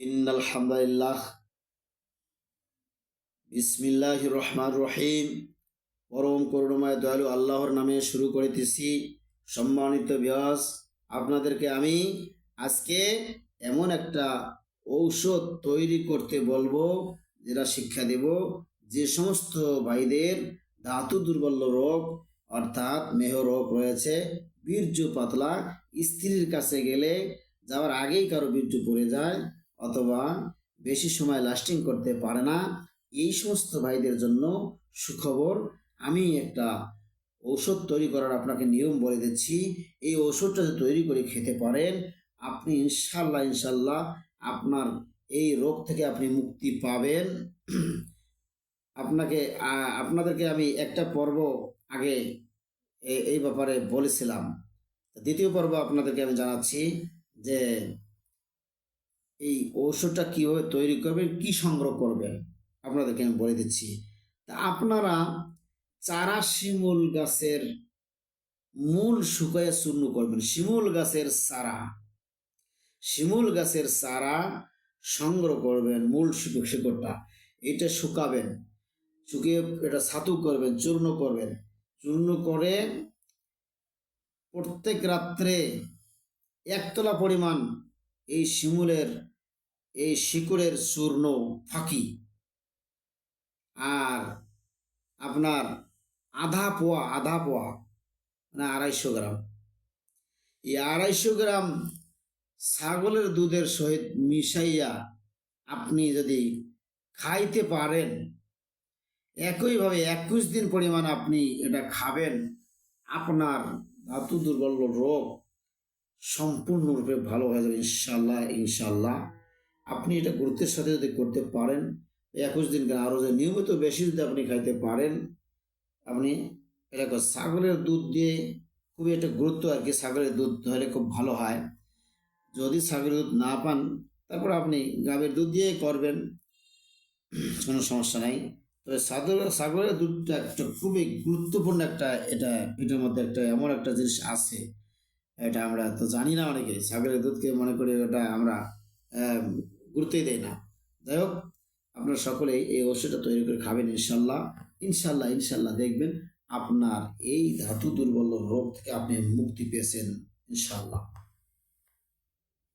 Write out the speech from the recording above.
إن الحمد لله বিসমিল্লাহ রহমান রহিম পরম করুণাময় দয়ালু আল্লাহর নামে শুরু করিতেছি সম্মানিত ব্যাস আপনাদেরকে আমি আজকে এমন একটা ঔষধ তৈরি করতে বলবো যেটা শিক্ষা দেব যে সমস্ত ভাইদের ধাতু দুর্বল রোগ অর্থাৎ মেহ রোগ রয়েছে বীর্য পাতলা স্ত্রীর কাছে গেলে যাওয়ার আগেই কারো বীর্য পড়ে যায় অথবা বেশি সময় লাস্টিং করতে পারে না। এই সমস্ত ভাইদের জন্য সুখবর, আমি একটা ঔষধ তৈরি করার আপনাকে নিয়ম বলে দিচ্ছি। এই ঔষধটা যদি তৈরি করে খেতে পারেন, আপনি ইনশাল্লাহ ইনশাল্লাহ আপনার এই রোগ থেকে আপনি মুক্তি পাবেন। আপনাকে আপনাদেরকে আমি একটা পর্ব আগে এই ব্যাপারে বলেছিলাম। দ্বিতীয় পর্ব আপনাদেরকে আমি জানাচ্ছি যে এই ঔষধটা কীভাবে তৈরি করবেন, কি সংগ্রহ করবেন, আপনাদেরকে আমি বলে দিচ্ছি। তা আপনারা চারা শিমুল গাছের মূল শুকায় চূর্ণ করবেন। শিমুল গাছের চারা, শিমুল গাছের চারা সংগ্রহ করবেন মূল শিকড় শিকড়টা। এটা শুকাবেন, শুকিয়ে এটা ছাতু করবেন, চূর্ণ করবেন। চূর্ণ করে প্রত্যেক রাত্রে একতলা পরিমাণ এই শিমুলের এই শিকড়ের চূর্ণ ফাঁকি। আর আপনার আধা পোয়া আধা পোয়া মানে আড়াইশো গ্রাম। এই আড়াইশো গ্রাম ছাগলের দুধের সহিত মিশাইয়া আপনি যদি খাইতে পারেন, একইভাবে একুশ দিন পরিমাণ আপনি এটা খাবেন, আপনার ধাতু দুর্বল রোগ সম্পূর্ণরূপে ভালো হয়ে যাবে ইনশাল্লাহ ইনশাল্লাহ আপনি এটা গুরুত্বের সাথে যদি করতে পারেন একুশ দিন কেন আরও যদি নিয়মিত বেশি যদি আপনি খাইতে পারেন, আপনি এটা ছাগলের দুধ দিয়ে খুবই একটা গুরুত্ব আর কি, ছাগলের দুধ হলে খুব ভালো হয়। যদি ছাগলের দুধ না পান, তারপর আপনি গাভীর দুধ দিয়ে করবেন, কোনো সমস্যা নাই। তবে ছাগল ছাগলের দুধটা একটা খুবই গুরুত্বপূর্ণ একটা, এটা এটার মধ্যে একটা এমন একটা জিনিস আছে, এটা আমরা তো জানি না অনেকে। ছাগলের দুধকে মনে করি ওটা আমরা গুরুত্বই দেয় না। যাই হোক, আপনার সকলেই এই ওষুধটা তৈরি করে খাবেন ইনশাল্লাহ। ইনশাল্লাহ ইনশাল্লাহ দেখবেন আপনার এই ধাতু দুর্বল রোগ থেকে আপনি মুক্তি পেয়েছেন ইনশাল্লাহ।